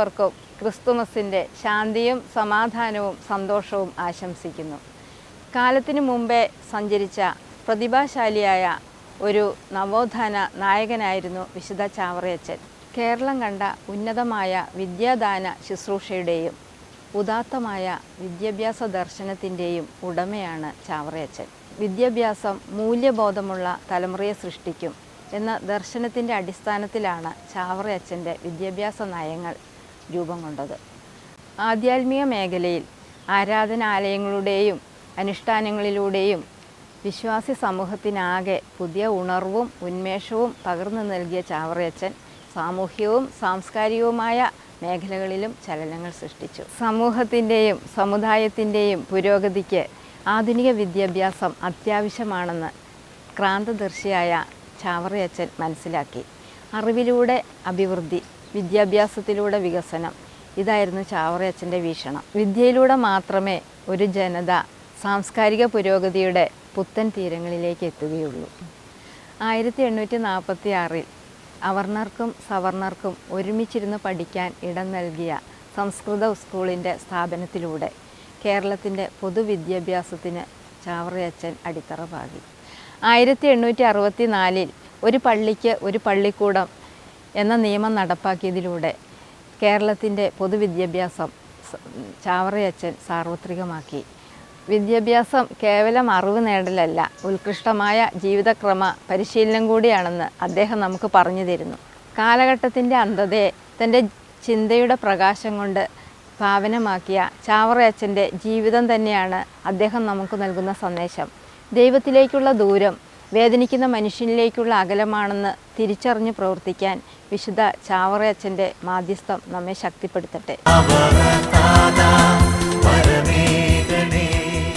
ഏവർക്കും ക്രിസ്തുമസിന്റെ ശാന്തിയും സമാധാനവും സന്തോഷവും ആശംസിക്കുന്നു. കാലത്തിനു മുമ്പേ സഞ്ചരിച്ച പ്രതിഭാശാലിയായ ഒരു നവോത്ഥാന നായകനായിരുന്നു വിശുദ്ധ ചാവറയച്ചൻ. കേരളം കണ്ട ഉന്നതമായ വിദ്യാദാന ശുശ്രൂഷയുടെയും ഉദാത്തമായ വിദ്യാഭ്യാസ ദർശനത്തിന്റെയും ഉടമയാണ് ചാവറയച്ചൻ. വിദ്യാഭ്യാസം മൂല്യബോധമുള്ള തലമുറയെ സൃഷ്ടിക്കും എന്ന ദർശനത്തിന്റെ അടിസ്ഥാനത്തിലാണ് ചാവറയച്ചന്റെ വിദ്യാഭ്യാസ നയങ്ങൾ രൂപം കൊണ്ടത്. ആധ്യാത്മിക മേഖലയിൽ ആരാധനാലയങ്ങളുടെയും അനുഷ്ഠാനങ്ങളിലൂടെയും വിശ്വാസി സമൂഹത്തിനാകെ പുതിയ ഉണർവും ഉന്മേഷവും പകർന്നു നൽകിയ ചാവറയച്ചൻ സാമൂഹ്യവും സാംസ്കാരികവുമായ മേഖലകളിലും ചലനങ്ങൾ സൃഷ്ടിച്ചു. സമൂഹത്തിന്റെയും സമുദായത്തിന്റെയും പുരോഗതിക്ക് ആധുനിക വിദ്യാഭ്യാസം അത്യാവശ്യമാണെന്ന് ക്രാന്തദർശിയായ ചാവറയച്ചൻ മനസ്സിലാക്കി. അറിവിലൂടെ അഭിവൃദ്ധി വിദ്യാഭ്യാസത്തിലൂടെ വികസനം. ഇതായിരുന്നു ചാവറയച്ചന്റെ വീക്ഷണം. വിദ്യയിലൂടെ മാത്രമേ ഒരു ജനത സാംസ്കാരിക പുരോഗതിയുടെ പുത്തൻ തീരങ്ങളിലേക്ക് എത്തുകയുള്ളൂ. ആയിരത്തി എണ്ണൂറ്റി നാൽപ്പത്തി ആറിൽ അവർണർക്കും സവർണർക്കും ഒരുമിച്ചിരുന്ന് പഠിക്കാൻ ഇടം നൽകിയ സംസ്കൃത സ്കൂളിന്റെ സ്ഥാപനത്തിലൂടെ കേരളത്തിന്റെ പൊതുവിദ്യാഭ്യാസത്തിന് ചാവറയച്ചൻ അടിത്തറ പാകി ആയിരത്തി എണ്ണൂറ്റി അറുപത്തി നാലിൽ ഒരു പള്ളിക്ക് ഒരു പള്ളിക്കൂടം എന്ന നിയമം നടപ്പാക്കിയതിലൂടെ കേരളത്തിന്റെ പൊതുവിദ്യാഭ്യാസം ചാവറയച്ചൻ സാർവത്രികമാക്കി. വിദ്യാഭ്യാസം കേവലം അറിവ് നേടലല്ല ഉത്കൃഷ്ടമായ ജീവിതക്രമ പരിശീലനം കൂടിയാണെന്ന് അദ്ദേഹം നമുക്ക് പറഞ്ഞു തരുന്നു. കാലഘട്ടത്തിന്റെ അന്ധതയെ തന്റെ ചിന്തയുടെ പ്രകാശം കൊണ്ട് പാവനമാക്കിയ ചാവറയച്ചന്റെ ജീവിതം തന്നെയാണ് അദ്ദേഹം നമുക്ക് നൽകുന്ന സന്ദേശം. ദൈവത്തിലേക്കുള്ള ദൂരം വേദനിക്കുന്ന മനുഷ്യനിലേക്കുള്ള അകലമാണെന്ന് തിരിച്ചറിഞ്ഞ് പ്രവർത്തിക്കാൻ വിശുദ്ധ ചാവറയച്ചന്റെ മാധ്യസ്ഥം നമ്മെ ശക്തിപ്പെടുത്തട്ടെ.